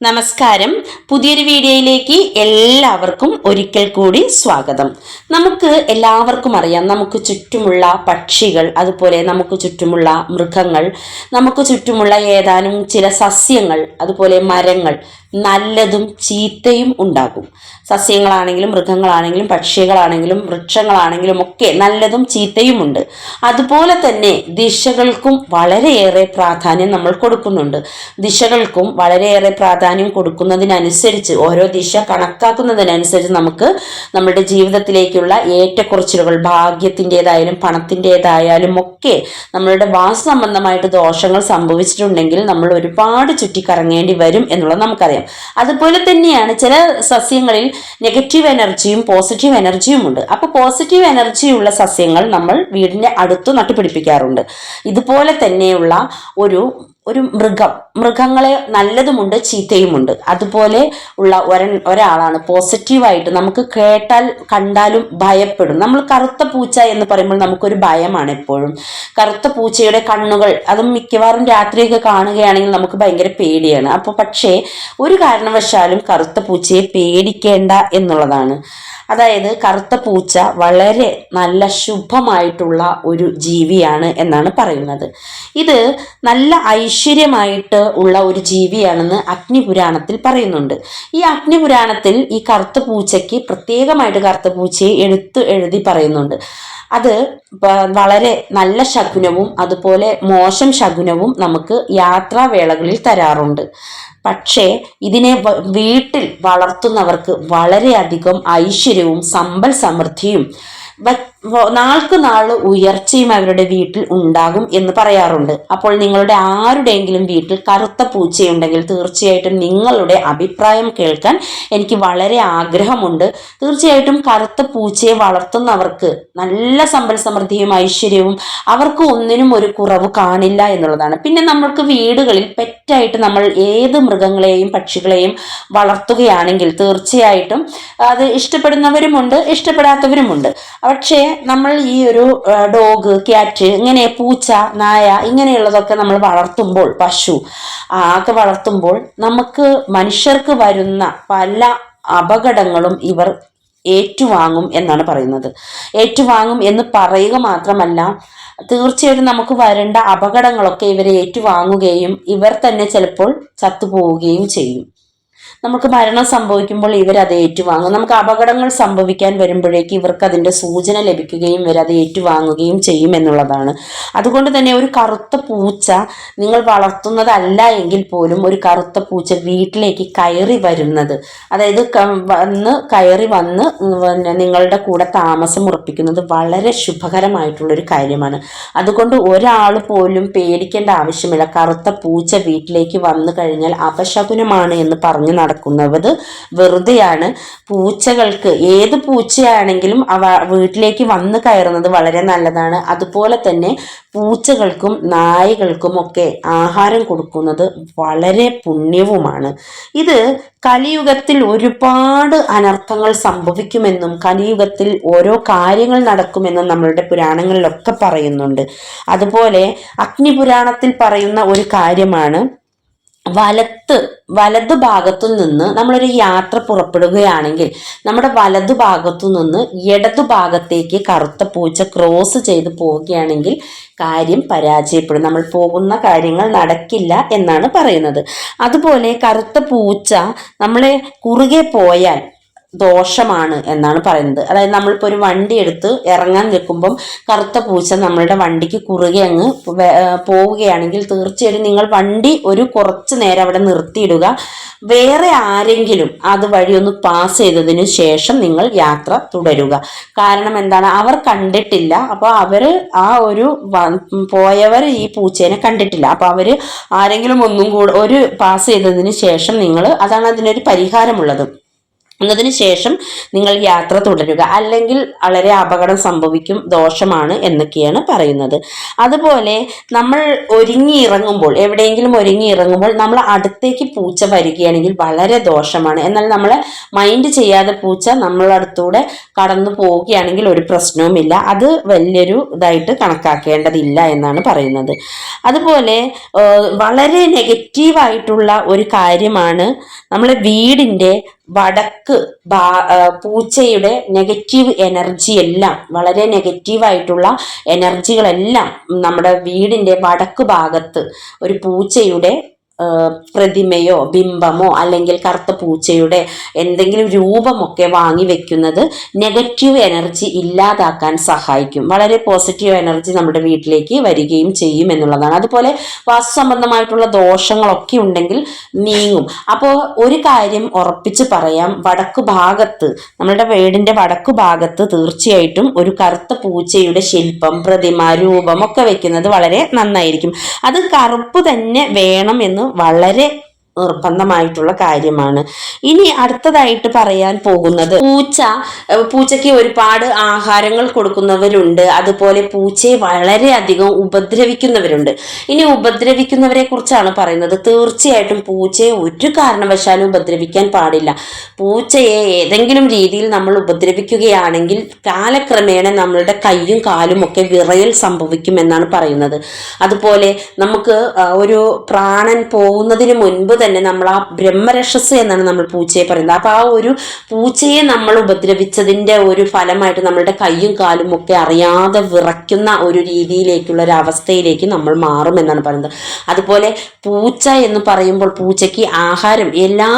നമസ്കാരം. പുതിയൊരു വീഡിയോയിലേക്ക് എല്ലാവർക്കും ഒരിക്കൽ കൂടി സ്വാഗതം. നമുക്ക് എല്ലാവർക്കും അറിയാം നമുക്ക് ചുറ്റുമുള്ള പക്ഷികൾ അതുപോലെ നമുക്ക് ചുറ്റുമുള്ള മൃഗങ്ങൾ നമുക്ക് ചുറ്റുമുള്ള ഏതാനും ചില സസ്യങ്ങൾ അതുപോലെ മരങ്ങൾ നല്ലതും ചീത്തയും ഉണ്ടാകും. സസ്യങ്ങളാണെങ്കിലും മൃഗങ്ങളാണെങ്കിലും പക്ഷികളാണെങ്കിലും വൃക്ഷങ്ങളാണെങ്കിലും ഒക്കെ നല്ലതും ചീത്തയും ഉണ്ട്. അതുപോലെ തന്നെ ദിശകൾക്കും വളരെയേറെ പ്രാധാന്യം നമ്മൾ കൊടുക്കുന്നുണ്ട്. ദിശകൾക്കും വളരെയേറെ പ്രാധാന്യം കൊടുക്കുന്നതിനനുസരിച്ച് ഓരോ ദിശ കണക്കാക്കുന്നതിനനുസരിച്ച് നമുക്ക് നമ്മുടെ ജീവിതത്തിലേക്കുള്ള ഏറ്റക്കുറച്ചിലുകൾ ഭാഗ്യത്തിന്റെതായാലും പണത്തിന്റെതായാലും ഒക്കെ നമ്മളുടെ വാസ സംബന്ധമായിട്ട് ദോഷങ്ങൾ സംഭവിച്ചിട്ടുണ്ടെങ്കിൽ നമ്മൾ ഒരുപാട് ചുറ്റിക്കറങ്ങേണ്ടി വരും എന്നുള്ളത് നമുക്കറിയാം. അതുപോലെ തന്നെയാണ് ചില സസ്യങ്ങളിൽ നെഗറ്റീവ് എനർജിയും പോസിറ്റീവ് എനർജിയും ഉണ്ട്. അപ്പോൾ പോസിറ്റീവ് എനർജിയുള്ള സസ്യങ്ങൾ നമ്മൾ വീടിന്റെ അടുത്ത് നട്ടുപിടിപ്പിക്കാറുണ്ട്. ഇതുപോലെ തന്നെയുള്ള ഒരു ഒരു മൃഗം. മൃഗങ്ങളെ നല്ലതുമുണ്ട് ചീത്തയുമുണ്ട്. അതുപോലെ ഉള്ള ഒര ഒരാളാണ്. പോസിറ്റീവായിട്ട് നമുക്ക് കേട്ടാൽ കണ്ടാലും ഭയപ്പെടും. നമ്മൾ കറുത്ത പൂച്ച എന്ന് പറയുമ്പോൾ നമുക്കൊരു ഭയമാണ് എപ്പോഴും. കറുത്ത പൂച്ചയുടെ കണ്ണുകൾ അതും മിക്കവാറും രാത്രിയൊക്കെ കാണുകയാണെങ്കിൽ നമുക്ക് ഭയങ്കര പേടിയാണ്. അപ്പോൾ പക്ഷേ ഒരു കാരണവശാലും കറുത്ത പൂച്ചയെ പേടിക്കേണ്ട എന്നുള്ളതാണ്. അതായത് കറുത്ത പൂച്ച വളരെ നല്ല ശുഭമായിട്ടുള്ള ഒരു ജീവിയാണ് എന്നാണ് പറയുന്നത്. ഇത് നല്ല ഐശ്വര്യമായിട്ട് ഉള്ള ഒരു ജീവിയാണെന്ന് അഗ്നിപുരാണത്തിൽ പറയുന്നുണ്ട്. ഈ അഗ്നിപുരാണത്തിൽ ഈ കറുത്ത പൂച്ചയ്ക്ക് പ്രത്യേകമായിട്ട് കറുത്ത പൂച്ചയെ എടുത്ത് എഴുതി പറയുന്നുണ്ട്. അത് വളരെ നല്ല ശകുനവും അതുപോലെ മോശം ശകുനവും നമുക്ക് യാത്രാവേളകളിൽ തരാറുണ്ട്. പക്ഷേ ഇതിനെ വീട്ടിൽ വളർത്തുന്നവർക്ക് വളരെയധികം ഐശ്വര്യവും സമ്പൽ സമൃദ്ധിയും നാൾക്ക് നാൾ ഉയർച്ചയും അവരുടെ വീട്ടിൽ ഉണ്ടാകും എന്ന് പറയാറുണ്ട്. അപ്പോൾ നിങ്ങളുടെ ആരുടെയെങ്കിലും വീട്ടിൽ കറുത്ത പൂച്ചയുണ്ടെങ്കിൽ തീർച്ചയായിട്ടും നിങ്ങളുടെ അഭിപ്രായം കേൾക്കാൻ എനിക്ക് വളരെ ആഗ്രഹമുണ്ട്. തീർച്ചയായിട്ടും കറുത്ത പൂച്ചയെ വളർത്തുന്നവർക്ക് നല്ല സമ്പൽ സമൃദ്ധിയും ഐശ്വര്യവും അവർക്ക് ഒന്നിനും ഒരു കുറവ് കാണില്ല എന്നുള്ളതാണ്. പിന്നെ നമ്മൾക്ക് വീടുകളിൽ പെറ്റായിട്ട് നമ്മൾ ഏത് മൃഗങ്ങളെയും പക്ഷികളെയും വളർത്തുകയാണെങ്കിൽ തീർച്ചയായിട്ടും അത് ഇഷ്ടപ്പെടുന്നവരുമുണ്ട് ഇഷ്ടപ്പെടാത്തവരുമുണ്ട്. പക്ഷേ നമ്മൾ ഈ ഒരു ഡോഗ് ക്യാറ്റ് ഇങ്ങനെ പൂച്ച നായ ഇങ്ങനെയുള്ളതൊക്കെ നമ്മൾ വളർത്തുമ്പോൾ പശു ഒക്കെ വളർത്തുമ്പോൾ നമുക്ക് മനുഷ്യർക്ക് വരുന്ന പല അപകടങ്ങളും ഇവർ ഏറ്റുവാങ്ങും എന്നാണ് പറയുന്നത്. ഏറ്റുവാങ്ങും എന്ന് പറയുക മാത്രമല്ല തീർച്ചയായിട്ടും നമുക്ക് വരേണ്ട അപകടങ്ങളൊക്കെ ഇവരെ ഏറ്റുവാങ്ങുകയും ഇവർ തന്നെ ചിലപ്പോൾ ചത്തുപോവുകയും ചെയ്യും. നമുക്ക് മരണം സംഭവിക്കുമ്പോൾ ഇവർ അത് ഏറ്റുവാങ്ങും. നമുക്ക് അപകടങ്ങൾ സംഭവിക്കാൻ വരുമ്പോഴേക്ക് ഇവർക്ക് അതിന്റെ സൂചന ലഭിക്കുകയും ഇവർ അത് ഏറ്റുവാങ്ങുകയും ചെയ്യും എന്നുള്ളതാണ്. അതുകൊണ്ട് തന്നെ ഒരു കറുത്ത പൂച്ച നിങ്ങൾ വളർത്തുന്നതല്ല എങ്കിൽ പോലും ഒരു കറുത്ത പൂച്ച വീട്ടിലേക്ക് കയറി വരുന്നത് അതായത് വന്ന് കയറി വന്ന് നിങ്ങളുടെ കൂടെ താമസം ഉറപ്പിക്കുന്നത് വളരെ ശുഭകരമായിട്ടുള്ളൊരു കാര്യമാണ്. അതുകൊണ്ട് ഒരാൾ പോലും പേടിക്കേണ്ട ആവശ്യമില്ല. കറുത്ത പൂച്ച വീട്ടിലേക്ക് വന്നു കഴിഞ്ഞാൽ അപശകുനമാണ് എന്ന് പറഞ്ഞു നടക്കുന്നത് വെറുതെയാണ്. പൂച്ചകൾക്ക് ഏത് പൂച്ചയാണെങ്കിലും അവ വീട്ടിലേക്ക് വന്ന് കയറുന്നത് വളരെ നല്ലതാണ്. അതുപോലെ തന്നെ പൂച്ചകൾക്കും നായകൾക്കും ഒക്കെ ആഹാരം കൊടുക്കുന്നത് വളരെ പുണ്യവുമാണ്. ഇത് കലിയുഗത്തിൽ ഒരുപാട് അനർത്ഥങ്ങൾ സംഭവിക്കുമെന്നും കലിയുഗത്തിൽ ഓരോ കാര്യങ്ങൾ നടക്കുമെന്നും നമ്മളുടെ പുരാണങ്ങളിലൊക്കെ പറയുന്നുണ്ട്. അതുപോലെ അഗ്നിപുരാണത്തിൽ പറയുന്ന ഒരു കാര്യമാണ്. വലത്ത് വലതു ഭാഗത്തു നിന്ന് നമ്മളൊരു യാത്ര പുറപ്പെടുകയാണെങ്കിൽ നമ്മുടെ വലതു ഭാഗത്തു നിന്ന് ഇടതു ഭാഗത്തേക്ക് കറുത്ത പൂച്ച ക്രോസ് ചെയ്ത് പോവുകയാണെങ്കിൽ കാര്യം പരാജയപ്പെടും. നമ്മൾ പോകുന്ന കാര്യങ്ങൾ നടക്കില്ല എന്നാണ് പറയുന്നത്. അതുപോലെ കറുത്ത പൂച്ച നമ്മളെ കുറുകെ പോയാൽ ദോഷമാണ് എന്നാണ് പറയുന്നത്. അതായത് നമ്മളിപ്പോൾ ഒരു വണ്ടി എടുത്ത് ഇറങ്ങാൻ നിൽക്കുമ്പം കറുത്ത പൂച്ച നമ്മളുടെ വണ്ടിക്ക് കുറുകെ അങ്ങ് പോവുകയാണെങ്കിൽ തീർച്ചയായിട്ടും നിങ്ങൾ വണ്ടി ഒരു കുറച്ച് നേരം അവിടെ നിർത്തിയിടുക. വേറെ ആരെങ്കിലും അത് വഴി ഒന്ന് പാസ് ചെയ്തതിന് ശേഷം നിങ്ങൾ യാത്ര തുടരുക. കാരണം എന്താണ്? അവർ കണ്ടിട്ടില്ല. അപ്പോൾ അവർ ആ ഒരു പോയവർ ഈ പൂച്ചേനെ കണ്ടിട്ടില്ല. അപ്പോൾ അവർ ആരെങ്കിലും ഒന്നും കൂടെ ഒരു പാസ് ചെയ്തതിന് ശേഷം നിങ്ങൾ അതാണ് അതിനൊരു പരിഹാരമുള്ളത്. എന്നതിന് ശേഷം നിങ്ങൾ യാത്ര തുടരുക. അല്ലെങ്കിൽ വളരെ അപകടം സംഭവിക്കും ദോഷമാണ് എന്നൊക്കെയാണ് പറയുന്നത്. അതുപോലെ നമ്മൾ ഒരുങ്ങി ഇറങ്ങുമ്പോൾ എവിടെയെങ്കിലും ഒരുങ്ങി ഇറങ്ങുമ്പോൾ നമ്മൾ അടുത്തേക്ക് പൂച്ച വരികയാണെങ്കിൽ വളരെ ദോഷമാണ്. എന്നാൽ നമ്മൾ മൈൻഡ് ചെയ്യാതെ പൂച്ച നമ്മളടുത്തൂടെ കടന്നു പോവുകയാണെങ്കിൽ ഒരു പ്രശ്നവുമില്ല. അത് വലിയൊരു ഇതായിട്ട് കണക്കാക്കേണ്ടതില്ല എന്നാണ് പറയുന്നത്. അതുപോലെ വളരെ നെഗറ്റീവായിട്ടുള്ള ഒരു കാര്യമാണ് നമ്മളെ വീടിന്റെ വടക്ക് പൂച്ചയുടെ നെഗറ്റീവ് എനർജി എല്ലാം വളരെ നെഗറ്റീവായിട്ടുള്ള എനർജികളെല്ലാം നമ്മുടെ വീടിന്റെ വടക്ക് ഭാഗത്ത് ഒരു പൂച്ചയുടെ പ്രതിമയോ ബിംബമോ അല്ലെങ്കിൽ കറുത്ത പൂച്ചയുടെ എന്തെങ്കിലും രൂപമൊക്കെ വാങ്ങി വെക്കുന്നത് നെഗറ്റീവ് എനർജി ഇല്ലാതാക്കാൻ സഹായിക്കും. വളരെ പോസിറ്റീവ് എനർജി നമ്മുടെ വീട്ടിലേക്ക് വരികയും ചെയ്യും എന്നുള്ളതാണ്. അതുപോലെ വാസ്തു സംബന്ധമായിട്ടുള്ള ദോഷങ്ങളൊക്കെ ഉണ്ടെങ്കിൽ നീങ്ങും. അപ്പോൾ ഒരു കാര്യം ഉറപ്പിച്ച് പറയാം. വടക്കു ഭാഗത്ത് നമ്മളുടെ വീടിന്റെ വടക്കു ഭാഗത്ത് തീർച്ചയായിട്ടും ഒരു കറുത്ത പൂച്ചയുടെ ശില്പം പ്രതിമ രൂപം ഒക്കെ വെക്കുന്നത് വളരെ നന്നായിരിക്കും. അത് കറുപ്പ് തന്നെ വേണം എന്ന് വളരെ നിർബന്ധമായിട്ടുള്ള കാര്യമാണ്. ഇനി അടുത്തതായിട്ട് പറയാൻ പോകുന്നത് പൂച്ച. പൂച്ചയ്ക്ക് ഒരുപാട് ആഹാരങ്ങൾ കൊടുക്കുന്നവരുണ്ട്. അതുപോലെ പൂച്ചയെ വളരെയധികം ഉപദ്രവിക്കുന്നവരുണ്ട്. ഇനി ഉപദ്രവിക്കുന്നവരെ കുറിച്ചാണ് പറയുന്നത്. തീർച്ചയായിട്ടും പൂച്ചയെ ഒരു കാരണവശാലും ഉപദ്രവിക്കാൻ പാടില്ല. പൂച്ചയെ ഏതെങ്കിലും രീതിയിൽ നമ്മൾ ഉപദ്രവിക്കുകയാണെങ്കിൽ കാലക്രമേണ നമ്മളുടെ കൈയും കാലും ഒക്കെ വിറയൽ സംഭവിക്കുമെന്നാണ് പറയുന്നത്. അതുപോലെ നമുക്ക് ഒരു പ്രാണൻ പോകുന്നതിന് മുൻപ് തന്നെ നമ്മൾ ആ ബ്രഹ്മരക്ഷസ് എന്നാണ് നമ്മൾ പൂച്ചയെ പറയുന്നത്. അപ്പോൾ ആ ഒരു പൂച്ചയെ നമ്മൾ ഉപദ്രവിച്ചതിന്റെ ഒരു ഫലമായിട്ട് നമ്മളുടെ കൈയും കാലും ഒക്കെ അറിയാതെ വിറയ്ക്കുന്ന ഒരു രീതിയിലേക്കുള്ള ഒരു അവസ്ഥയിലേക്ക് നമ്മൾ മാറും എന്നാണ് പറയുന്നത്. അതുപോലെ പൂച്ച എന്ന് പറയുമ്പോൾ പൂച്ചയ്ക്ക് ആഹാരം എല്ലാ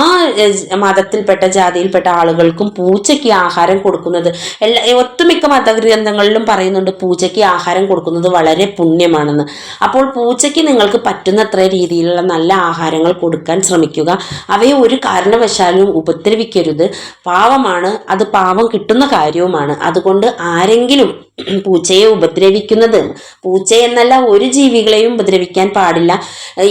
മതത്തിൽപ്പെട്ട ജാതിയിൽപ്പെട്ട ആളുകൾക്കും പൂച്ചയ്ക്ക് ആഹാരം കൊടുക്കുന്നത് എല്ലാ ഒട്ടുമിക്ക മതഗ്രന്ഥങ്ങളിലും പറയുന്നുണ്ട് പൂച്ചയ്ക്ക് ആഹാരം കൊടുക്കുന്നത് വളരെ പുണ്യമാണെന്ന്. അപ്പോൾ പൂച്ചയ്ക്ക് നിങ്ങൾക്ക് പറ്റുന്നത്ര രീതിയിലുള്ള നല്ല ആഹാരങ്ങൾ കൊടുക്കാൻ ശ്രമിക്കുക. അവയെ ഒരു കാരണവശാലും ഉപദ്രവിക്കരുത്. പാവമാണ് അത് പാവം കിട്ടുന്ന കാര്യവുമാണ്. അതുകൊണ്ട് ആരെങ്കിലും പൂച്ചയെ ഉപദ്രവിക്കുന്നത് പൂച്ച എന്നല്ല ഒരു ജീവികളെയും ഉപദ്രവിക്കാൻ പാടില്ല.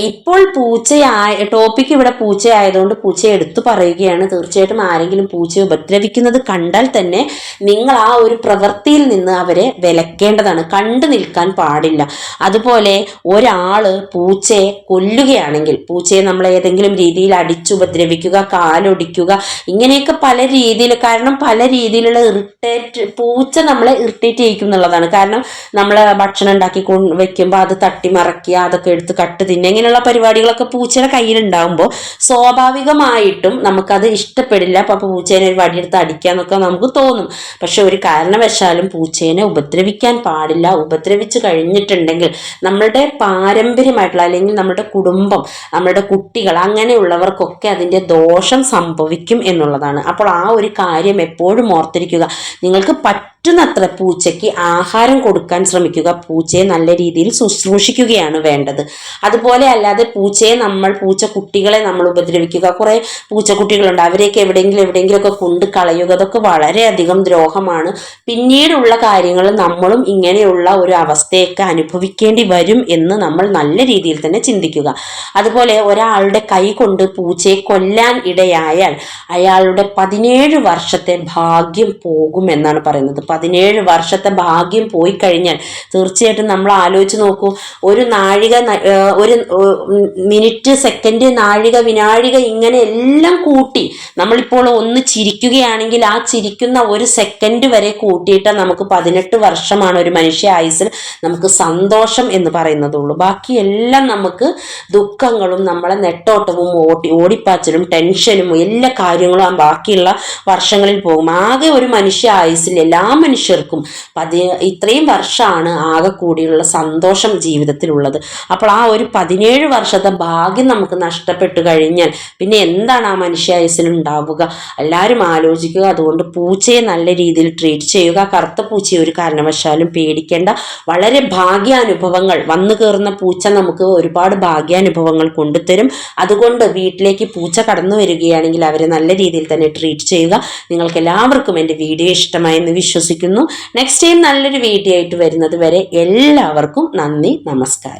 ഇപ്പോൾ പൂച്ചയായ ടോപ്പിക് ഇവിടെ പൂച്ചയായതുകൊണ്ട് പൂച്ച എടുത്തു പറയുകയാണ്. തീർച്ചയായിട്ടും ആരെങ്കിലും പൂച്ചയെ ഉപദ്രവിക്കുന്നത് കണ്ടാൽ തന്നെ നിങ്ങൾ ആ ഒരു പ്രവൃത്തിയിൽ നിന്ന് അവരെ വിലക്കേണ്ടതാണ്. കണ്ടു നിൽക്കാൻ പാടില്ല. അതുപോലെ ഒരാൾ പൂച്ചയെ കൊല്ലുകയാണെങ്കിൽ പൂച്ചയെ നമ്മൾ ഏതെങ്കിലും രീതിയിൽ അടിച്ചുപദ്രവിക്കുക കാലൊടിക്കുക ഇങ്ങനെയൊക്കെ പല രീതിയിൽ കാരണം പല രീതിയിലുള്ള ഇറിറ്റേറ്റ് പൂച്ച നമ്മളെ ഇറിറ്റേറ്റ് ചെയ്യിക്കും എന്നുള്ളതാണ്. കാരണം നമ്മൾ ഭക്ഷണം ഉണ്ടാക്കി വെക്കുമ്പോൾ അത് തട്ടിമറക്കുക അതൊക്കെ എടുത്ത് കട്ട് തിന്നുക ഇങ്ങനെയുള്ള പരിപാടികളൊക്കെ പൂച്ചയുടെ കയ്യിലുണ്ടാകുമ്പോൾ സ്വാഭാവികമായിട്ടും നമുക്കത് ഇഷ്ടപ്പെടില്ല. അപ്പോൾ പൂച്ചേനെ ഒരു വടിയെടുത്ത് അടിക്കാന്നൊക്കെ നമുക്ക് തോന്നും. പക്ഷെ ഒരു കാരണവശാലും പൂച്ചേനെ ഉപദ്രവിക്കാൻ പാടില്ല. ഉപദ്രവിച്ച് കഴിഞ്ഞിട്ടുണ്ടെങ്കിൽ നമ്മളുടെ പാരമ്പര്യമായിട്ടുള്ള അല്ലെങ്കിൽ നമ്മുടെ കുടുംബം നമ്മുടെ കുട്ടികൾ അങ്ങനെയുള്ളവർക്കൊക്കെ അതിന്റെ ദോഷം സംഭവിക്കും എന്നുള്ളതാണ്. അപ്പോൾ ആ ഒരു കാര്യം എപ്പോഴും ഓർത്തിരിക്കുക. നിങ്ങൾക്ക് പറ്റുന്നത്ര പൂച്ചയ്ക്ക് ആഹാരം കൊടുക്കാൻ ശ്രമിക്കുക. പൂച്ചയെ നല്ല രീതിയിൽ ശുശ്രൂഷിക്കുകയാണ് വേണ്ടത്. അതുപോലെ അല്ലാതെ പൂച്ചയെ നമ്മൾ പൂച്ച കുട്ടികളെ നമ്മൾ ഉപദ്രവിക്കുക. കുറേ പൂച്ചക്കുട്ടികളുണ്ട്. അവരെയൊക്കെ എവിടെയെങ്കിലും എവിടെയെങ്കിലുമൊക്കെ കൊണ്ട് കളയുക. അതൊക്കെ വളരെയധികം ദ്രോഹമാണ്. പിന്നീടുള്ള കാര്യങ്ങൾ നമ്മളും ഇങ്ങനെയുള്ള ഒരു അവസ്ഥയൊക്കെ അനുഭവിക്കേണ്ടി വരും എന്ന് നമ്മൾ നല്ല രീതിയിൽ തന്നെ ചിന്തിക്കുക. അതുപോലെ ഒരാളുടെ കൈ കൊണ്ട് പൂച്ചയെ കൊല്ലാൻ ഇടയായാൽ അയാളുടെ പതിനേഴ് വർഷത്തെ ഭാഗ്യം പോകുമെന്നാണ് പറയുന്നത്. പതിനേഴ് വർഷത്തെ ഭാഗ്യം പോയി കഴിഞ്ഞാൽ തീർച്ചയായിട്ടും നമ്മൾ ആലോചിച്ച് നോക്കൂ ഒരു നാഴിക ഒരു മിനിറ്റ് സെക്കൻഡ് നാഴിക വിനാഴിക ഇങ്ങനെ എല്ലാം കൂട്ടി നമ്മളിപ്പോൾ ഒന്ന് ചിരിക്കുകയാണെങ്കിൽ ആ ചിരിക്കുന്ന ഒരു സെക്കൻഡ് വരെ കൂട്ടിയിട്ട് നമുക്ക് പതിനെട്ട് വർഷമാണ് ഒരു മനുഷ്യ ആയുസിൽ നമുക്ക് സന്തോഷം എന്ന് പറയുന്നതുള്ളൂ. ബാക്കിയെല്ലാം നമുക്ക് ദുഃഖങ്ങളും നമ്മളെ നെട്ടോട്ടവും ഓടി ഓടിപ്പാച്ചലും ടെൻഷനും എല്ലാ കാര്യങ്ങളും ആ ബാക്കിയുള്ള വർഷങ്ങളിൽ പോകും. ആകെ ഒരു മനുഷ്യ ആയുസിൽ എല്ലാ മനുഷ്യർക്കും പതി ഇത്രയും വർഷമാണ് ആകെ കൂടിയുള്ള സന്തോഷം ജീവിതത്തിലുള്ളത്. അപ്പോൾ ആ ഒരു പതിനേഴ് വർഷത്തെ ഭാഗ്യം നമുക്ക് നഷ്ടപ്പെട്ടു കഴിഞ്ഞാൽ പിന്നെ എന്താണ് ആ മനുഷ്യായുസിൽ ഉണ്ടാവുക എല്ലാവരും ആലോചിക്കുക അതുകൊണ്ട് പൂച്ചയെ നല്ല രീതിയിൽ ട്രീറ്റ് ചെയ്യുക കറുത്ത പൂച്ചയെ ഒരു കാരണവശാലും പേടിക്കേണ്ട. വളരെ ഭാഗ്യാനുഭവങ്ങൾ വന്നു കയറുന്ന പൂച്ച നമുക്ക് ഒരുപാട് ഭാഗ്യാനുഭവങ്ങൾ കൊണ്ടുതരും. അതുകൊണ്ട് വീട്ടിലേക്ക് പൂച്ച കടന്നു വരികയാണെങ്കിൽ അവരെ നല്ല രീതിയിൽ തന്നെ ട്രീറ്റ് ചെയ്യുക. നിങ്ങൾക്ക് എല്ലാവർക്കും എന്റെ വീഡിയോ ഇഷ്ടമായെന്ന് വിശ്വസിക്കുന്നു. നെക്സ്റ്റ് ടൈം നല്ലൊരു വീഡിയോ ആയിട്ട് വരുന്നത് വരെ എല്ലാവർക്കും നന്ദി നമസ്കാരം.